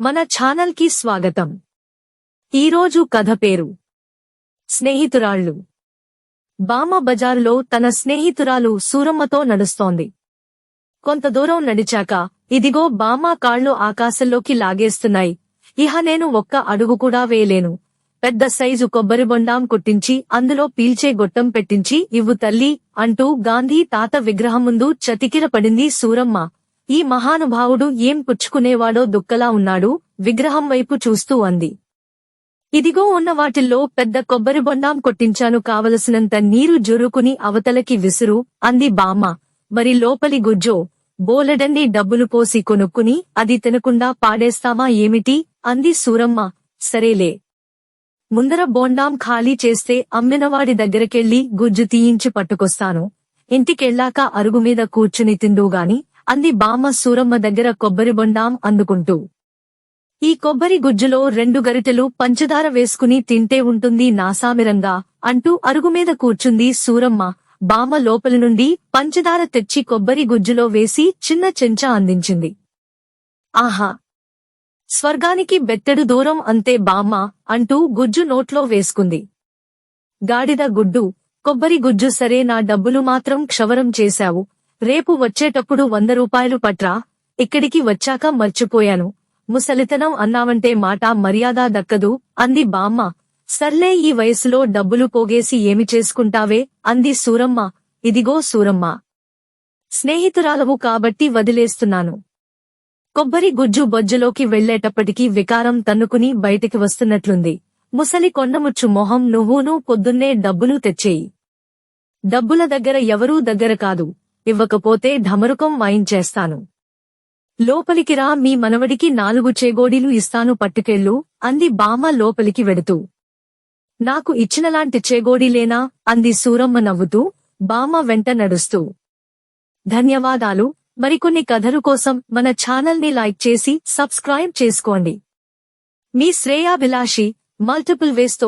మన ఛానల్కి స్వాగతం. ఈరోజు కథ పేరు. స్నేహితురాళ్ళు. బామ బజారులో తన స్నేహితురాలు సూరమ్మతో నడుస్తోంది. కొంత దూరం నడిచాక ఇదిగో బామ కాళ్ళు ఆకాశంలోకి లాగేస్తున్నాయి. ఇహ నేను ఒక్క అడుగు కూడా వేయలేను. పెద్ద సైజు కొబ్బరి బొండాం కొట్టించి అందులో పీల్చే గొట్టం పెట్టించి ఇవ్వు తల్లి అంటూ గాంధీ తాత విగ్రహం ముందు చతికిర పడింది సూరమ్మ. ఈ మహానుభావుడు ఏం పుచ్చుకునేవాడో దుక్కలా ఉన్నాడు విగ్రహం వైపు చూస్తూ అంది. ఇదిగో ఉన్న వాటిల్లో పెద్ద కొబ్బరి బొండాం కొట్టించాను కావలసినంత నీరు జురుకుని అవతలకి విసురు అంది బామ్మ. మరి లోపలి గుజ్జో బోలెడండి డబ్బులు పోసి కొనుక్కుని అది తినకుండా పాడేస్తామా ఏమిటి? అంది సూరమ్మ. సరేలే. ముందర బోండాం ఖాళీ చేస్తే అమ్మినవాడి దగ్గరకెళ్ళి గుజ్జు తీయించి పట్టుకొస్తాను. ఇంటికెళ్ళాక అరుగు మీద కూర్చుని తిందుగాని అంది బామ్మ సూరమ్మ దగ్గర కొబ్బరి బొండాం అందుకుంటూ. ఈ కొబ్బరి గుజ్జులో రెండు గరిటెలు పంచదార వేసుకుని తింటే ఉంటుంది నాసామిరంగా అంటూ అరుగు మీద కూర్చుంది సూరమ్మ. బామ్మ లోపలి నుండి పంచదార తెచ్చి కొబ్బరి గుజ్జులో వేసి చిన్న చెంచా అందించింది. ఆహా! స్వర్గానికి బెత్తెడు దూరం అంతే బామ్మ అంటూ గుజ్జు నోట్లో వేసుకుంది. గాడిద గుడ్డు కొబ్బరి గుజ్జు సరే నా డబ్బులు మాత్రం క్షవరం చేశావు రేపు వచ్చేటప్పుడు వంద రూపాయలు పట్రా? ఇక్కడికి వచ్చాక మర్చిపోయాను. ముసలితనం అన్నావంటే మాట మర్యాద దక్కదు అంది బామ్మ. సర్లే ఈ వయసులో డబ్బులు పోగేసి ఏమి చేసుకుంటావే? అంది సూరమ్మ. ఇదిగో సూరమ్మ. స్నేహితురాలవు కాబట్టి వదిలేస్తున్నాను. కొబ్బరి గుజ్జు బొజ్జులోకి వెళ్ళేటప్పటికీ వికారం తన్నుకుని బయటికి వస్తున్నట్లుంది. ముసలి కొండముచ్చు మొహం నువ్వునూ పొద్దున్నే డబ్బులు తెచ్చేయి. డబ్బుల దగ్గర ఎవరూ దగ్గర కాదు. ఇవ్వకపోతే ధమరుకం వాయించేస్తాను. లోపలికి రా మీ మనవడికి నాలుగు చేగోడీలు ఇస్తాను పట్టుకెళ్ళు అంది బామ్మ లోపలికి వెడుతూ. నాకు ఇచ్చినలాంటి చేగోడీలేనా? అంది సూరమ్మ నవ్వుతూ బామ్మ వెంట నడుస్తూ. ధన్యవాదాలు. మరికొన్ని కథలు కోసం మన ఛానల్ని లైక్ చేసి సబ్స్క్రైబ్ చేసుకోండి. మీ శ్రేయాభిలాషి మల్టిపుల్ వేస్తో